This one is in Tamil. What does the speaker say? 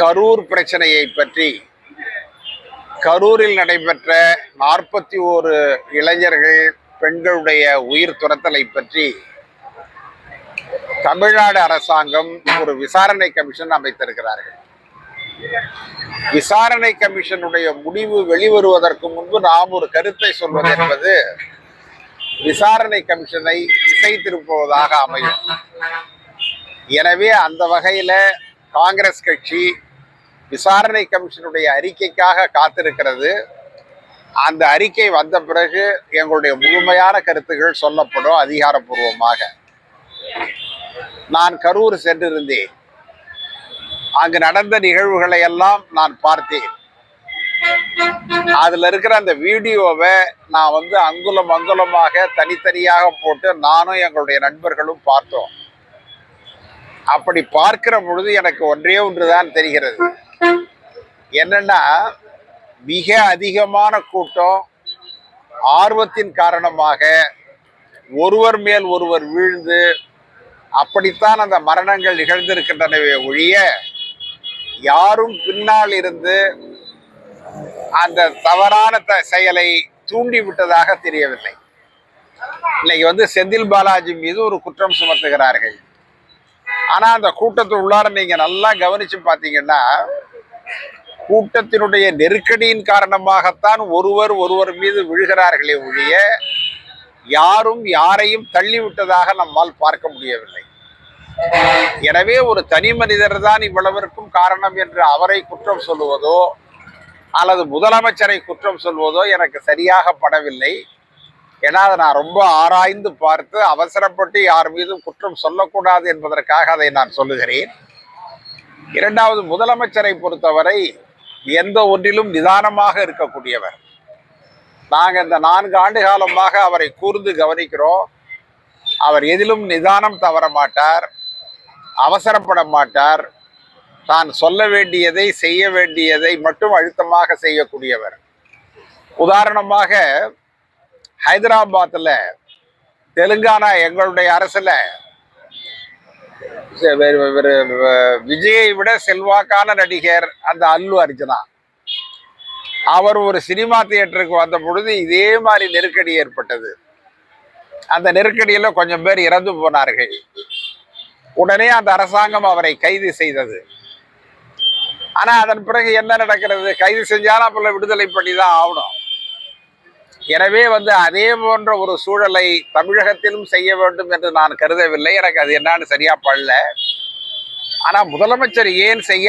கரூர் பிரச்சனையை பற்றி. கரூரில் நடைபெற்ற நாற்பத்தி ஓரு இளைஞர்கள் பெண்களுடைய உயிர் துரத்தலை பற்றி தமிழ்நாடு அரசாங்கம் ஒரு விசாரணை கமிஷன் அமைத்திருக்கிறார்கள். விசாரணை கமிஷனுடைய முடிவு வெளிவருவதற்கு முன்பு நாம் ஒரு கருத்தை சொல்வது என்பது விசாரணை கமிஷனை திசை திருப்புவதாக அமையும். எனவே அந்த வகையில காங்கிரஸ் கட்சி விசாரணை கமிஷனுடைய அறிக்கைக்காக காத்திருக்கிறது. அந்த அறிக்கை வந்த பிறகு எங்களுடைய முழுமையான கருத்துகள் சொல்லப்படும் அதிகாரப்பூர்வமாக. நான் கரூர் சென்றிருந்தேன். அங்கு நடந்த நிகழ்வுகளை எல்லாம் நான் பார்த்தேன். அதுல இருக்கிற அந்த வீடியோவை நான் வந்து அங்குலம் அங்குலமாக தனித்தனியாக போட்டு நானும் எங்களுடைய நண்பர்களும் பார்த்தோம். அப்படி பார்க்கிற பொழுது எனக்கு ஒன்றே ஒன்றுதான் தெரிகிறது. என்னன்னா மிக அதிகமான கூட்டம் ஆர்வத்தின் காரணமாக ஒருவர் மேல் ஒருவர் வீழ்ந்து அப்படித்தான் அந்த மரணங்கள் நிகழ்ந்திருக்கின்றனவே ஒழிய யாரும் பின்னால் இருந்து அந்த தவறான த செயலை தூண்டி விட்டதாக தெரியவில்லை. இன்னைக்கு வந்து செந்தில் பாலாஜி மீது ஒரு குற்றம் சுமத்துகிறார்கள். ஆனால் அந்த கூட்டத்து உள்ளார நீங்கள் நல்லா கவனித்து பார்த்தீங்கன்னா கூட்டத்தினுடைய நெருக்கடியின் காரணமாகத்தான் ஒருவர் ஒருவர் மீது விழுகிறார்களே ஒழிய யாரும் யாரையும் தள்ளிவிட்டதாக நம்மால் பார்க்க முடியவில்லை. எனவே ஒரு தனி மனிதர் தான் இவ்வளவிற்கும் காரணம் என்று அவரை குற்றம் சொல்லுவதோ அல்லது முதலமைச்சரை குற்றம் சொல்வதோ எனக்கு சரியாக படவில்லை. ஏன்னா அதை நான் ரொம்ப ஆராய்ந்து பார்த்து அவசரப்பட்டு யார் மீதும் குற்றம் சொல்லக்கூடாது என்பதற்காக அதை நான் சொல்லுகிறேன். இரண்டாவது முதலமைச்சரை பொறுத்தவரை எந்த ஒன்றிலும் நிதானமாக இருக்கக்கூடியவர். நாங்கள் இந்த நான்கு ஆண்டு காலமாக அவரை கூர்ந்து கவனிக்கிறோம். அவர் எதிலும் நிதானம் தவற மாட்டார் அவசரப்பட மாட்டார். தான் சொல்ல வேண்டியதை செய்ய வேண்டியதை மட்டும் அழுத்தமாக செய்யக்கூடியவர். உதாரணமாக ஹைதராபாத்தில் தெலுங்கானா எங்களுடைய அரசில் விஜயை விட செல்வாக்கான நடிகர் அந்த அல்லு அர்ஜுனா. அவர் ஒரு சினிமா தியேட்டருக்கு வந்த பொழுது இதே மாதிரி நெருக்கடி ஏற்பட்டது. அந்த நெருக்கடியில் கொஞ்சம் பேர் இறந்து போனார்கள். உடனே அந்த அரசாங்கம் அவரை கைது செய்தது. ஆனா அதன் பிறகு என்ன நடக்கிறது? கைது செஞ்சாலும் அப்புறம் விடுதலை பண்ணி தான் ஆகணும். எனவே வந்து அதே போன்ற ஒரு சூழலை தமிழகத்திலும் செய்ய வேண்டும் என்று நான் கருதவில்லை. எனக்கு அது என்னன்னு சரியா படல. ஆனால் முதலமைச்சர் ஏன் செய்ய